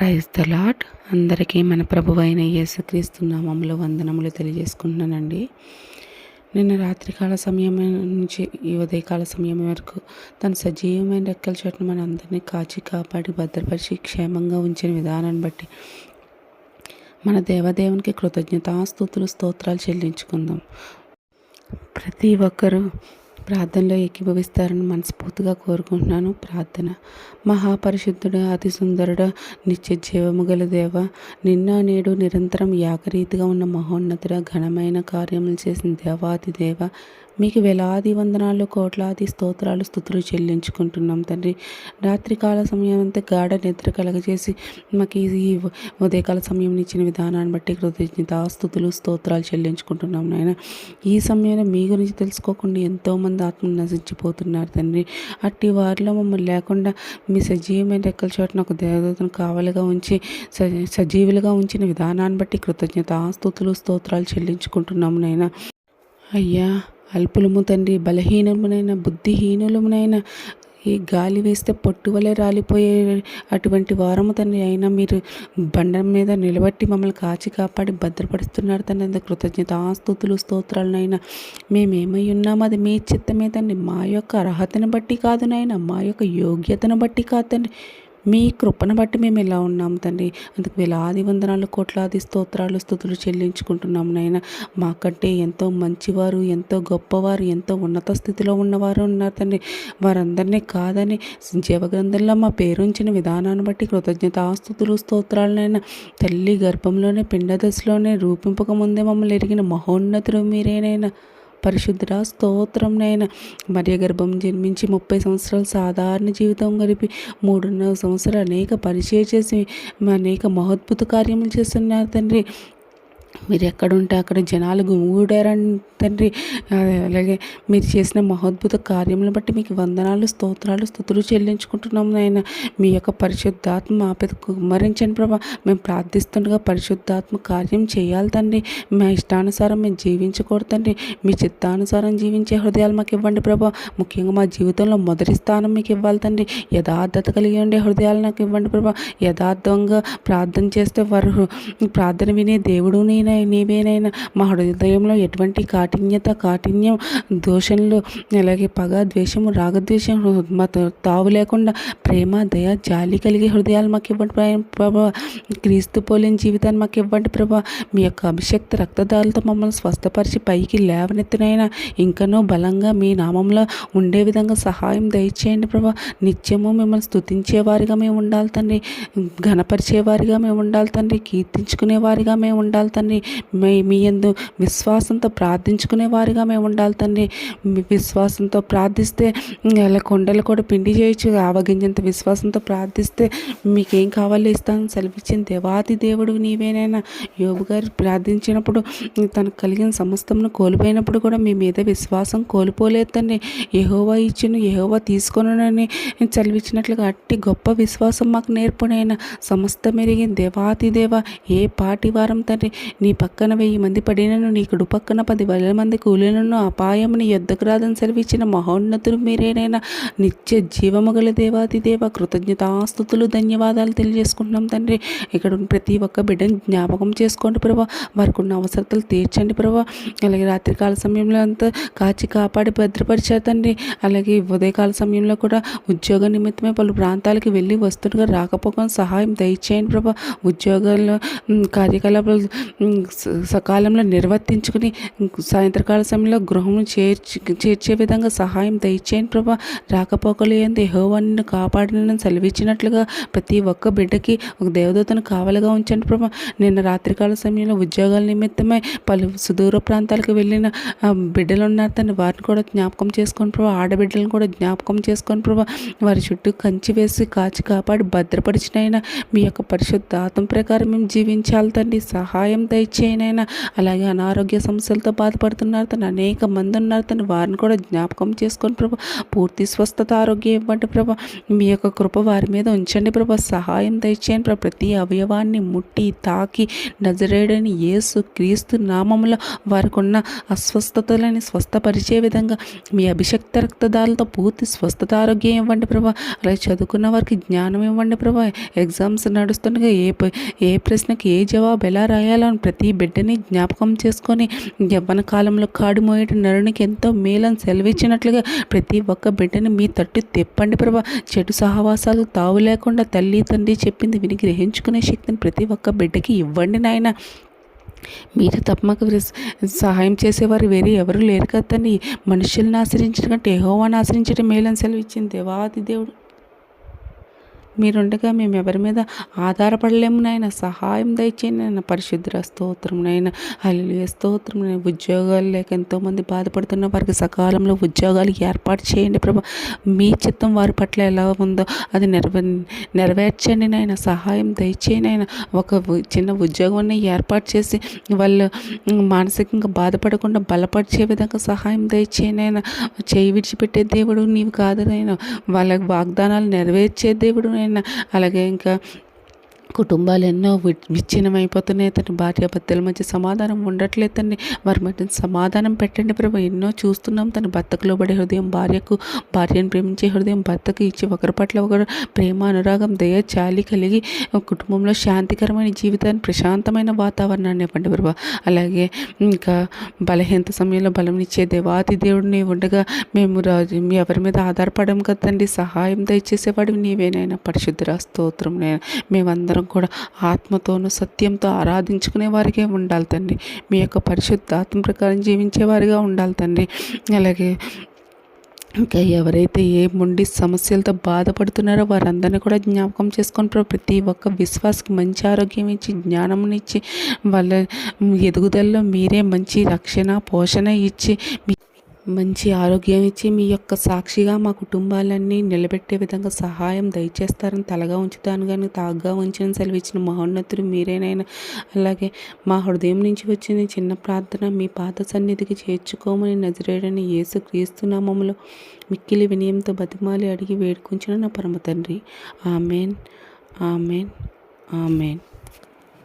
Praise the lot అందరికీ మన ప్రభు అయిన యేసుక్రీస్తు నామంలో వందనములు తెలియజేసుకుంటున్నానండి. నిన్న రాత్రికాల సమయం నుంచి ఈ ఉదయకాల సమయం వరకు తన సజీవమైన రెక్కల చెట్టును మన అందరినీ కాచి కాపాడి భద్రపరిచి క్షేమంగా ఉంచిన విధానాన్ని బట్టి మన దేవదేవునికి కృతజ్ఞతాస్తుతులు స్తోత్రాలు చెల్లించుకుందాం. ప్రతి ఒక్కరూ ప్రార్థనలో ఏకీభవిస్తారని మనస్ఫూర్తిగా కోరుకుంటున్నాను. ప్రార్థన. మహాపరిశుద్ధుడు అతి సుందరుడు నిత్య జీవము గల దేవ నిన్న నేడు నిరంతరం యాకరీతిగా ఉన్న మహోన్నతుడ ఘనమైన కార్యములు చేసిన దేవాది దేవ మీకు వేలాది వందనాలు కోట్లాది స్తోత్రాలు స్థుతులు చెల్లించుకుంటున్నాం తండ్రి. రాత్రికాల సమయం అంతా గాఢ నిద్ర కలగజేసి మాకు ఈ ఉదయకాల సమయం ఇచ్చిన విధానాన్ని బట్టి కృతజ్ఞత స్థుతులు స్తోత్రాలు చెల్లించుకుంటున్నాం నాయన. ఈ సమయంలో మీ గురించి తెలుసుకోకుండా ఎంతోమంది ఆత్మ నశించిపోతున్నారు తండ్రి. అట్టి వారిలో మమ్మల్ని లేకుండా మీ సజీవమైన రెక్కల చోట నాకు దేవతను కావలిగా ఉంచి సజీవులుగా ఉంచిన విధానాన్ని బట్టి కృతజ్ఞత ఆస్తుతులు స్తోత్రాలు చెల్లించుకుంటున్నాము నాయన. అయ్యా అల్పులము తండ్రి బలహీనమునైన బుద్ధిహీనులమునైన ఈ గాలి వేస్తే పొట్టు వలె రాలిపోయే అటువంటి వారము తండ్రి అయినా మీరు బండం మీద నిలబట్టి మమ్మల్ని కాచి కాపాడి భద్రపరుస్తున్నారు తండ్రి. కృతజ్ఞత ఆస్తుతులు స్తోత్రాలనైనా మేమేమై ఉన్నాము? అది మీ చిత్తమే తండ్రి. మా యొక్క అర్హతను బట్టి కాదు నాయన మా యొక్క యోగ్యతను బట్టి కాదు తండ్రి. మీ కృపను బట్టి మేము ఇలా ఉన్నాం తండ్రి? అందుకు వేలాది వందనాలు కోట్లాది స్తోత్రాలు స్థుతులు చెల్లించుకుంటున్నాం నాయన. మాకంటే ఎంతో మంచివారు ఎంతో గొప్పవారు ఎంతో ఉన్నత స్థితిలో ఉన్నవారు ఉన్నారు తండ్రి. వారందరినీ కాదని జీవగ్రంథంలో మా పేరు ఉంచిన విధానాన్ని బట్టి కృతజ్ఞతాస్తుతులు స్తోత్రాలనైనా తల్లి గర్భంలోనే పిండ దశలోనే రూపింపక ముందే మమ్మల్ని ఎరిగిన మహోన్నతులు మీరేనైనా పరిశుద్ధ స్తోత్రం నైనా మరియ గర్భం జన్మించి ముప్పై సంవత్సరాలు సాధారణ జీవితం గడిపి మూడున్నర సంవత్సరాలు అనేక పరిచయం చేసి అనేక మహోద్భుత కార్యములు చేస్తున్నారు తండ్రి. మీరు ఎక్కడుంటే అక్కడ జనాలు గుమిగూడారని తండ్రి అలాగే మీరు చేసిన మహోద్భుత కార్యములను బట్టి మీకు వందనాలు స్తోత్రాలు స్థుతులు చెల్లించుకుంటున్నాము నాయన. మీ యొక్క పరిశుద్ధాత్మ మా పెద్ద కుమ్మరించండి ప్రభా. మేము ప్రార్థిస్తుండగా పరిశుద్ధాత్మ కార్యం చేయాలి తండ్రి. మా ఇష్టానుసారం మేము జీవించకూడదు తండ్రి. మీ చిత్తానుసారం జీవించే హృదయాలు మాకు ఇవ్వండి ప్రభా. ముఖ్యంగా మా జీవితంలో మొదటి స్థానం మీకు ఇవ్వాలి తండ్రి. యథార్థత కలిగి ఉండే హృదయాలు నాకు ఇవ్వండి ప్రభా. యథార్థంగా ప్రార్థన చేస్తే వారు ప్రార్థన వినే దేవుడుని నేనే నీవేనైనా మా హృదయంలో ఎటువంటి కాఠిన్యత కాఠిన్యం దోషంలో అలాగే పగ ద్వేషము రాగద్వేషం మా తావు లేకుండా ప్రేమ దయ జాలి కలిగే హృదయాలు మాకు ఇవ్వండి ప్రభా. క్రీస్తు పోలిన జీవితాన్ని మాకు ఇవ్వండి ప్రభా. మీ యొక్క అభిషక్త రక్తదారులతో మమ్మల్ని స్వస్థపరిచి పైకి లేవనెత్తునైనా ఇంకనూ బలంగా మీ నామంలో ఉండే విధంగా సహాయం దయచేయండి ప్రభా. నిత్యము మిమ్మల్ని స్థుతించేవారిగా మేము ఉండాలి తండ్రి. ఘనపరిచేవారిగా మేము ఉండాలి తండ్రి. కీర్తించుకునేవారిగా మేము ఉండాలి తండ్రి. మీ మీ ఎందు విశ్వాసంతో ప్రార్థించుకునే వారిగా మేము ఉండాలి తండ్రి. విశ్వాసంతో ప్రార్థిస్తే అలా కొండలు కూడా పిండి చేయొచ్చు ఆవగింజంత విశ్వాసంతో ప్రార్థిస్తే మీకేం కావాలో? ఇస్తాను. సెలవిచ్చిన దేవాది దేవుడు నీవేనైనా. యోగు గారు ప్రార్థించినప్పుడు తనకు కలిగిన సమస్తమును కోల్పోయినప్పుడు కూడా మీ మీద విశ్వాసం కోల్పోలేదు తండ్రి. ఎహోవా ఇచ్చిన యహోవా తీసుకొనని చదివించినట్లుగా అట్టి గొప్ప విశ్వాసం మాకు నేర్పునైనా. సమస్త మెరిగిన దేవాతి దేవ ఏ పాటి వారం తండ్రి నీ పక్కన వెయ్యి మంది పడినను నీ కుడు పక్కన పది వేల మంది కూలినను అపాయముని యుద్ధకు రాదని సెలవిచ్చిన మహోన్నతులు మీరేనైనా నిత్య జీవము గల దేవాది దేవ కృతజ్ఞతాస్తుతులు ధన్యవాదాలు తెలియజేసుకుంటున్నాం తండ్రి. ఇక్కడ ఉన్న ప్రతి ఒక్క బిడ్డను జ్ఞాపకం చేసుకోండి ప్రభా. వారికి ఉన్న అవసరతలు తీర్చండి ప్రభా. అలాగే రాత్రికాల సమయంలో అంతా కాచి కాపాడి భద్రపరిచారు తండ్రి. అలాగే ఉదయకాల సమయంలో కూడా ఉద్యోగ నిమిత్తమే పలు ప్రాంతాలకు వెళ్ళి వస్తుండగా రాకపోక సహాయం దయచేయండి ప్రభా. ఉద్యోగాల్లో కార్యకలాపాలు సకాలంలో నిర్వర్తించుకుని సాయంత్రకాల సమయంలో గృహం చేర్చి చేర్చే విధంగా సహాయం దయచేయండి ప్రభా. రాకపోకలు ఏంది హోవన్ను కాపాడిన సెలవిచ్చినట్లుగా ప్రతి ఒక్క బిడ్డకి ఒక దేవదూతను కావాలిగా ఉంచండి ప్రభా. నిన్న రాత్రికాల సమయంలో ఉద్యోగాల నిమిత్తమై పలు సుదూర ప్రాంతాలకు వెళ్ళిన బిడ్డలు ఉన్నారు తను వారిని కూడా జ్ఞాపకం చేసుకొని ప్రభా. ఆడబిడ్డలను కూడా జ్ఞాపకం చేసుకొని ప్రభా. వారి చుట్టూ కంచి వేసి కాచి కాపాడి భద్రపరిచినైనా మీ యొక్క పరిశుద్ధ ఆత్మ ప్రకారం మేము జీవించాలి తండ్రి. సహాయం దయ దయచేయనైనా అలాగే అనారోగ్య సమస్యలతో బాధపడుతున్నారు. తను అనేక మంది ఉన్నారు. తను వారిని కూడా జ్ఞాపకం చేసుకొని ప్రభు పూర్తి స్వస్థత ఆరోగ్యం ఇవ్వండి ప్రభా. మీ యొక్క కృప వారి మీద ఉంచండి ప్రభు. సహాయం దయచేయండి ప్రభు. ప్రతి అవయవాన్ని ముట్టి తాకి నజరేడని యేసు క్రీస్తు నామంలో వారికి ఉన్న అస్వస్థతలని స్వస్థపరిచే విధంగా మీ అభిషక్త రక్తదాలతో పూర్తి స్వస్థత ఆరోగ్యం ఇవ్వండి ప్రభా. అలాగే చదువుకున్న వారికి జ్ఞానం ఇవ్వండి ప్రభా. ఎగ్జామ్స్ నడుస్తుండగా ఏ ఏ ప్రశ్నకి ఏ జవాబు ఎలా రాయాలో అని ప్రతి బిడ్డని జ్ఞాపకం చేసుకొని యవ్వన కాలంలో కాడు మోయటి నరునికి ఎంతో మేలను సెలవిచ్చినట్లుగా ప్రతి ఒక్క బిడ్డని మీ తట్టు తెప్పండి ప్రభా. చెడు సహవాసాలు తావు లేకుండా తల్లి తండ్రి చెప్పింది విని గ్రహించుకునే శక్తిని ప్రతి ఒక్క బిడ్డకి ఇవ్వండి నాయన. మీరు తప్పక సహాయం చేసేవారు వేరే ఎవరు లేరు కదండి మనుషుల్ని ఆశ్రయించడం కంటే యెహోవాను ఆశ్రయించడం మేలని సెలవిచ్చింది దేవాది దేవుడు. మీరుండగా మేము ఎవరి మీద ఆధారపడలేము నాయన. సహాయం దయచేయండి నాయన. పరిశుద్ధ స్తోత్రం నాయన. అల్లు స్తోత్రం నాయన. ఉద్యోగాలు లేక ఎంతోమంది బాధపడుతున్న వారికి సకాలంలో ఉద్యోగాలు ఏర్పాటు చేయండి ప్రభా. మీ చిత్తం వారి పట్ల ఎలా ఉందో అది నెరవే నెరవేర్చండి నాయన. సహాయం దయచేయండి నాయన. ఒక చిన్న ఉద్యోగాన్ని ఏర్పాటు చేసి వాళ్ళు మానసికంగా బాధపడకుండా బలపరిచే విధంగా సహాయం దయచేయండి ఆయన చేయి విడిచిపెట్టే దేవుడు నీవు కాదు నాయన. వాళ్ళ వాగ్దానాలు నెరవేర్చే దేవుడు నేను అలాగే ఇంకా కుటుంబాలు ఎన్నో విచ్ఛిన్నమైపోతున్నాయి. తండ్రి భార్య భర్తల మధ్య సమాధానం ఉండట్లేదు తండ్రి వారి మధ్య సమాధానం పెట్టండి ప్రభు. ఎన్నో చూస్తున్నాం. తన భర్తకు లోబడే హృదయం భార్యకు భార్యను ప్రేమించే హృదయం భర్తకు ఇచ్చి ఒకరి పట్ల ఒకరు ప్రేమ అనురాగం దయ చాలి కలిగి కుటుంబంలో శాంతికరమైన జీవితాన్ని ప్రశాంతమైన వాతావరణాన్ని ఇవ్వండి ప్రభు. అలాగే ఇంకా బలహీనత సమయంలో బలంనిచ్చే దేవాతి దేవుడిని ఉండగా మేము రాజు ఎవరి మీద ఆధారపడడం కదండి. సహాయం దయచేసేవాడు నీవేనైనా. పరిశుద్ధ స్తోత్రం మేమందరం అందరం కూడా ఆత్మతోనూ సత్యంతో ఆరాధించుకునే వారిగా ఉండాలి తండ్రి. మీ యొక్క పరిశుద్ధ ఆత్మ ప్రకారం జీవించేవారిగా ఉండాలి తండ్రి. అలాగే ఇంకా ఎవరైతే ఏ మొండి సమస్యలతో బాధపడుతున్నారో వారందరినీ కూడా జ్ఞాపకం చేసుకొని ప్రతి ఒక్క విశ్వాసకి మంచి ఆరోగ్యం ఇచ్చి జ్ఞానంనిచ్చి వాళ్ళ ఎదుగుదలలో మీరే మంచి రక్షణ పోషణ ఇచ్చి మీ మంచి ఆరోగ్యం ఇచ్చి మీ యొక్క సాక్షిగా మా కుటుంబాలన్నీ నిలబెట్టే విధంగా సహాయం దయచేస్తారని తలగా ఉంచుతాను కానీ తాగ్గా ఉంచిన సెలవిచ్చిన మహోన్నతుడు మీరేనైనా అలాగే మా హృదయం నుంచి వచ్చిన చిన్న ప్రార్థన మీ పాత సన్నిధికి చేర్చుకోమని నజరేడని యేసు క్రీస్తునామములో మిక్కిలి వినయంతో బతిమాలి అడిగి వేడుకుంచిన నా పరమ తండ్రి. ఆమెన్. ఆమెన్. ఆమెన్.